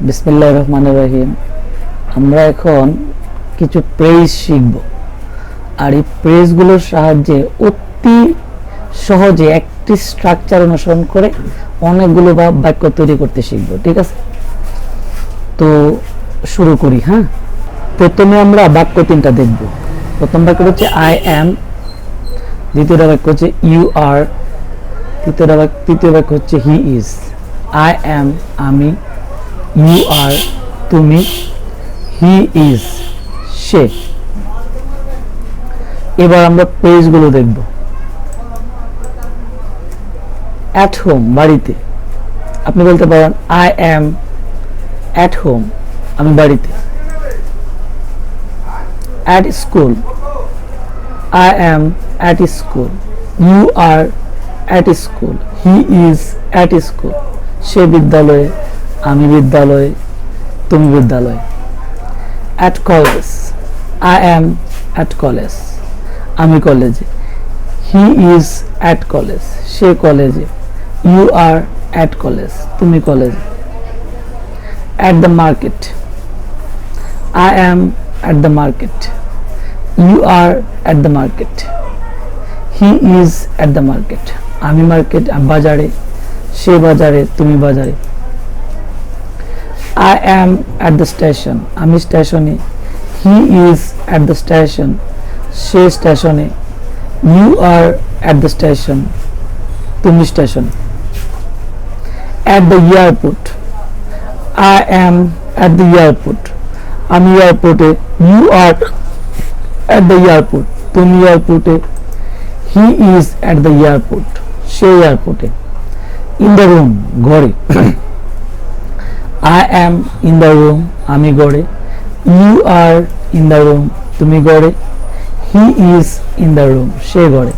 বিসমিল্লাহ রহমান রহিম। আমরা এখন কিছু প্রেজ শিখব। আর এই প্রেজগুলোর সাহায্যে অতি সহজে একটি স্ট্রাকচার অনুসরণ করে অনেকগুলো বা বাক্য তৈরি করতে শিখব, ঠিক আছে? তো শুরু করি হ্যাঁ? প্রথমে আমরা বাক্য তিনটা দেখব। প্রথম বাক্য হচ্ছে আই অ্যাম দ্বিতীয়টা বাক্য হচ্ছে ইউ আর তৃতীয়টা বাক্য তৃতীয় বাক্য হচ্ছে হি ইজ আই অ্যাম আমি ইউ আর তুমি হি ইজ সে এবার আমরা পেজগুলো দেখব। অ্যাট হোম বাড়িতে। আপনি বলতে পারেন আই অ্যাম অ্যাট হোম আমি বাড়িতে। At school I am at school you are at school he is at school সে বিদ্যালয়ে আমি বিদ্যালয়ে, তুমি বিদ্যালয়ে। At college I am at college আমি কলেজে হি ইজ অ্যাট কলেজ সে কলেজে ইউ আর অ্যাট কলেজ তুমি কলেজে at the market I am at the market you are at the market he is at the market আমি market বাজারে, সে বাজারে, তুমি বাজারে। I am at the station আমি স্টেশনে। He is at the station সে স্টেশনে। You are at the station তুমি স্টেশনে। At the airport I am at the airport আমি এয়ারপোর্টে you are at the airport তুমি এয়ারপোর্টে he is at the airport সে এয়ারপোর্টে ইন দ্য রুম ঘরে। I am in the room আমি গড়ে। You are in the room তুমি গড়ে। He is in the room সে গড়ে।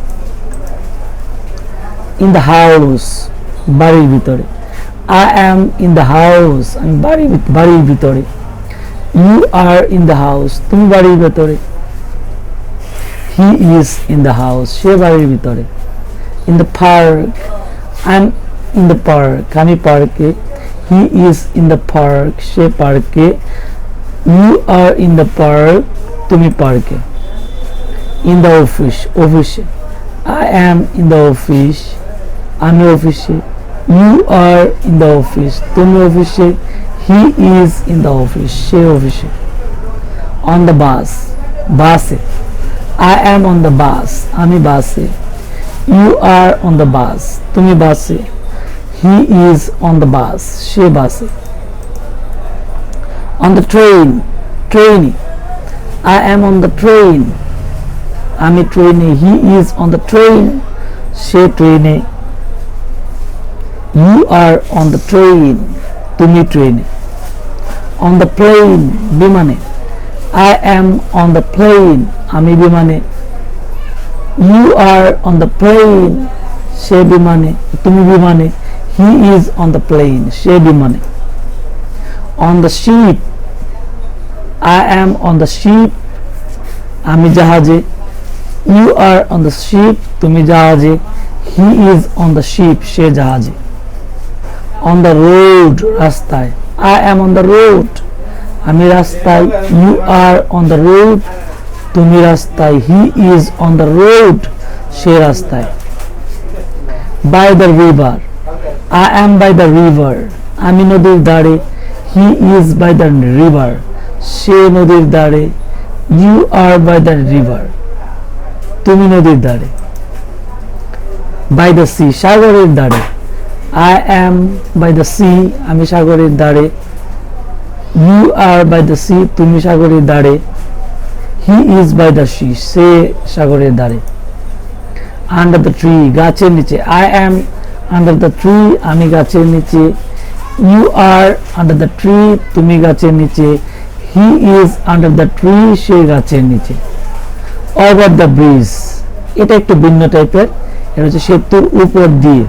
ইন দ্য হাউস বাড়ির ভিতরে। I am in the house আমি বাড়ির বাড়ির ভিতরে। You are in the house তুমি বাড়ির ভিতরে। He is in the house সে বাড়ির ভিতরে। In the park I am in the park আমি পার্কে he is in the park সে পার্কে। You are in the park তুমি পার্কে। ইন দ্য অফিস অফিসে I am in the office আমি অফিসে you are in the office তুমি অফিসে he is in the office সে অফিসে অন দ্য বাস বাসে I am on the bus আমি বাসে you are on the bus তুমি বাসে he is on the bus সে বাসে অন দ্য ট্রেন ট্রেনে I am on the train আমি ট্রেনে he is on the train সে ট্রেনে you are on the train তুমি ট্রেনে অন দ্য প্লেন বিমানে. I am on the plane আমি বিমানে. You are on the plane সে বিমানে. তুমি বিমানে. He is on the plane সে বিমানে on the ship I am on the ship আমি জাহাজে। You are on the ship তুমি জাহাজে। He is on the ship সে জাহাজে। অন দ্য রোড রাস্তায়। I am on the road আমি রাস্তায়। You are on the road তুমি রাস্তায়। He is on the road সে রাস্তায়। By the river I am by the river আমি নদীর দাঁড়ে he is by the river সে নদীর দাঁড়ে you are by the river তুমি নদীর দাঁড়ে বাই দ্য সি সাগরের দাঁড়ে I am by the sea আমি সাগরের দাঁড়ে you are by the sea তুমি সাগরের দাঁড়ে he is by the sea সে সাগরের দাঁড়ে আন্ডার দ্য ট্রি গাছের নিচে I am under the tree আমি গাছের নিচে you are under the tree তুমি গাছের নিচে he is under the tree সে গাছের নিচে। ওভার দ্য ব্রিজ এটা একটু ভিন্ন টাইপের এটা হচ্ছে সেতুর উপর দিয়ে।